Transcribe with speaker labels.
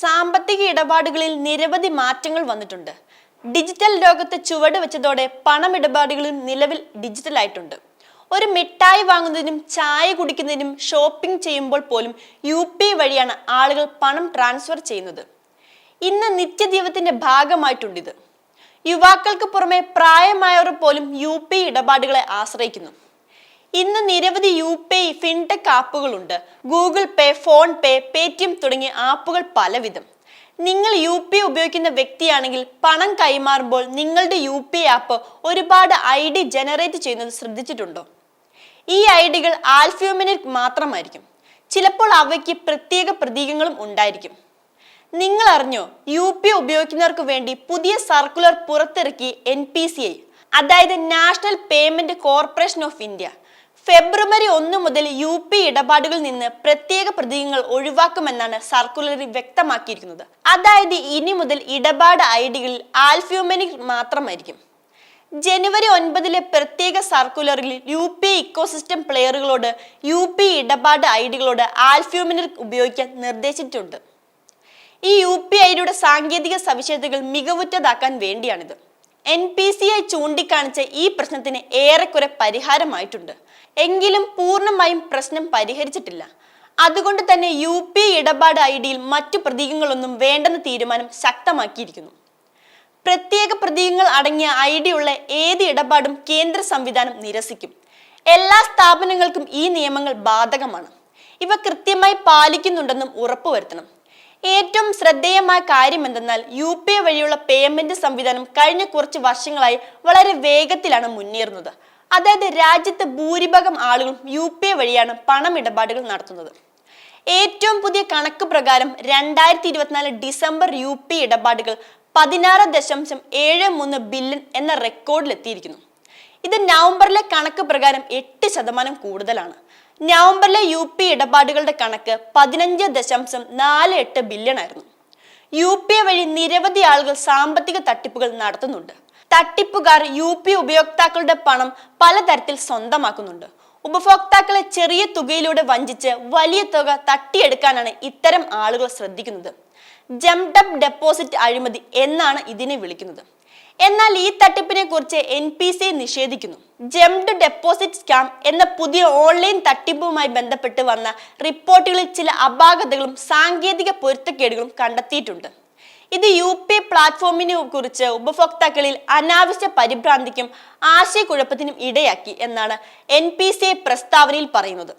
Speaker 1: സാമ്പത്തിക ഇടപാടുകളിൽ നിരവധി മാറ്റങ്ങൾ വന്നിട്ടുണ്ട്. ഡിജിറ്റൽ ലോകത്ത് ചുവട് വെച്ചതോടെ പണമിടപാടുകളും നിലവിൽ ഡിജിറ്റൽ ആയിട്ടുണ്ട് ഒരു മിഠായി വാങ്ങുന്നതിനും ചായ കുടിക്കുന്നതിനും ഷോപ്പിംഗ് ചെയ്യുമ്പോൾ പോലും യു പി വഴിയാണ് ആളുകൾ പണം ട്രാൻസ്ഫർ ചെയ്യുന്നത്. ഇന്ന് നിത്യജീവിതത്തിന്റെ ഭാഗമായിട്ടുണ്ട് ഇത്. യുവാക്കൾക്ക് പുറമെ പ്രായമായവർ പോലും യു പി ഇടപാടുകളെ ആശ്രയിക്കുന്നു. ഇന്ന് നിരവധി യു പി ഫിൻടെക് ആപ്പുകളുണ്ട്. Google Pay PhonePe Paytm തുടങ്ങിയ ആപ്പുകൾ പലവിധം. നിങ്ങൾ യു പി ഉപയോഗിക്കുന്ന വ്യക്തിയാണെങ്കിൽ പണം കൈമാറുമ്പോൾ നിങ്ങളുടെ യു പി ആപ്പ് ഒരുപാട് ഐ ഡി ജനറേറ്റ് ചെയ്യുന്നത് ശ്രദ്ധിച്ചിട്ടുണ്ടോ? ഈ ഐ ഡികൾ ആൽഫ്യൂമിനിക് മാത്രമായിരിക്കും. ചിലപ്പോൾ അവയ്ക്ക് പ്രത്യേക പ്രതീകങ്ങളും ഉണ്ടായിരിക്കും. നിങ്ങൾ അറിഞ്ഞോ യു പി ഉപയോഗിക്കുന്നവർക്ക് വേണ്ടി പുതിയ സർക്കുലർ പുറത്തിറക്കി എൻ പി സി ഐ അതായത് national payment corporation of India. ഫെബ്രുവരി ഒന്ന് മുതൽ യു പി ഇടപാടുകളിൽ നിന്ന് പ്രത്യേക പ്രതീകങ്ങൾ ഒഴിവാക്കുമെന്നാണ് സർക്കുലറിൽ വ്യക്തമാക്കിയിരിക്കുന്നത്. അതായത് ഇനി മുതൽ ഇടപാട് ഐ ഡികളിൽ ആൽഫ്യൂമനിക് മാത്രമായിരിക്കും. ജനുവരി ഒൻപതിലെ പ്രത്യേക സർക്കുലറിൽ യു പി ഇക്കോസിസ്റ്റം പ്ലെയറുകളോട് യു പി ഇടപാട് ഐ ഡികളോട് ആൽഫ്യൂമിനിക് ഉപയോഗിക്കാൻ നിർദ്ദേശിച്ചിട്ടുണ്ട്. ഈ യു പി ഐയുടെ സാങ്കേതിക സവിശേഷതകൾ മികവുറ്റതാക്കാൻ വേണ്ടിയാണിത്. എൻ പി സി ഐ ചൂണ്ടിക്കാണിച്ച ഈ പ്രശ്നത്തിന് ഏറെക്കുറെ പരിഹാരമായിട്ടുണ്ട്. എങ്കിലും പൂർണമായും പ്രശ്നം പരിഹരിച്ചിട്ടില്ല. അതുകൊണ്ട് തന്നെ യു പി ഇടപാട് ഐ ഡിയിൽ മറ്റു പ്രതീകങ്ങളൊന്നും വേണ്ടെന്ന തീരുമാനം ശക്തമാക്കിയിരിക്കുന്നു. പ്രത്യേക പ്രതീകങ്ങൾ അടങ്ങിയ ഐ ഡി ഉള്ള ഏത് ഇടപാടും കേന്ദ്ര സംവിധാനം നിരസിക്കും. എല്ലാ സ്ഥാപനങ്ങൾക്കും ഈ നിയമങ്ങൾ ബാധകമാണ്. ഇവ കൃത്യമായി പാലിക്കുന്നുണ്ടെന്നും ഉറപ്പുവരുത്തണം. ഏറ്റവും ശ്രദ്ധേയമായ കാര്യം എന്തെന്നാൽ യു പി ഐ വഴിയുള്ള പേയ്മെന്റ് സംവിധാനം കഴിഞ്ഞ കുറച്ച് വർഷങ്ങളായി വളരെ വേഗത്തിലാണ് മുന്നേറുന്നത്. അതായത് രാജ്യത്ത് ഭൂരിഭാഗം ആളുകളും യു പി ഐ വഴിയാണ് പണമിടപാടുകൾ നടത്തുന്നത്. ഏറ്റവും പുതിയ കണക്ക് പ്രകാരം രണ്ടായിരത്തി ഇരുപത്തിനാല് ഡിസംബർ യു പി ഇടപാടുകൾ പതിനാറ് ദശാംശം ഏഴ് മൂന്ന് ബില്യൺ എന്ന റെക്കോർഡിലെത്തിയിരിക്കുന്നു ഇത് നവംബറിലെ കണക്ക് പ്രകാരം എട്ട് ശതമാനം കൂടുതലാണ്. നവംബറിലെ യു പി ഇടപാടുകളുടെ കണക്ക് പതിനഞ്ച് ദശാംശം നാല് എട്ട് ബില്യൺ ആയിരുന്നു. യു പി എ വഴി നിരവധി ആളുകൾ സാമ്പത്തിക തട്ടിപ്പുകൾ നടത്തുന്നുണ്ട്. തട്ടിപ്പുകാർ യു പി ഉപയോക്താക്കളുടെ പണം പലതരത്തിൽ സ്വന്തമാക്കുന്നുണ്ട്. ഉപഭോക്താക്കളെ ചെറിയ തുകയിലൂടെ വഞ്ചിച്ച് വലിയ തുക തട്ടിയെടുക്കാനാണ് ഇത്തരം ആളുകൾ ശ്രദ്ധിക്കുന്നത്. ജംഡപ്പ് ഡെപ്പോസിറ്റ് അഴിമതി എന്നാണ് ഇതിനെ വിളിക്കുന്നത്. എന്നാൽ ഈ തട്ടിപ്പിനെ കുറിച്ച് എൻ പി സി നിഷേധിക്കുന്നു. ജംഡ് ഡെപ്പോസിറ്റ് സ്കാം എന്ന പുതിയ ഓൺലൈൻ തട്ടിപ്പുമായി ബന്ധപ്പെട്ട് വന്ന റിപ്പോർട്ടുകളിൽ ചില അപാകതകളും സാങ്കേതിക പൊരുത്തക്കേടുകളും കണ്ടെത്തിയിട്ടുണ്ട്. ഇത് യു പി പ്ലാറ്റ്ഫോമിനെ കുറിച്ച് ഉപഭോക്താക്കളിൽ അനാവശ്യ പരിഭ്രാന്തിക്കും ആശയക്കുഴപ്പത്തിനും ഇടയാക്കി എന്നാണ് എൻ പി സി പ്രസ്താവനയിൽ പറയുന്നത്.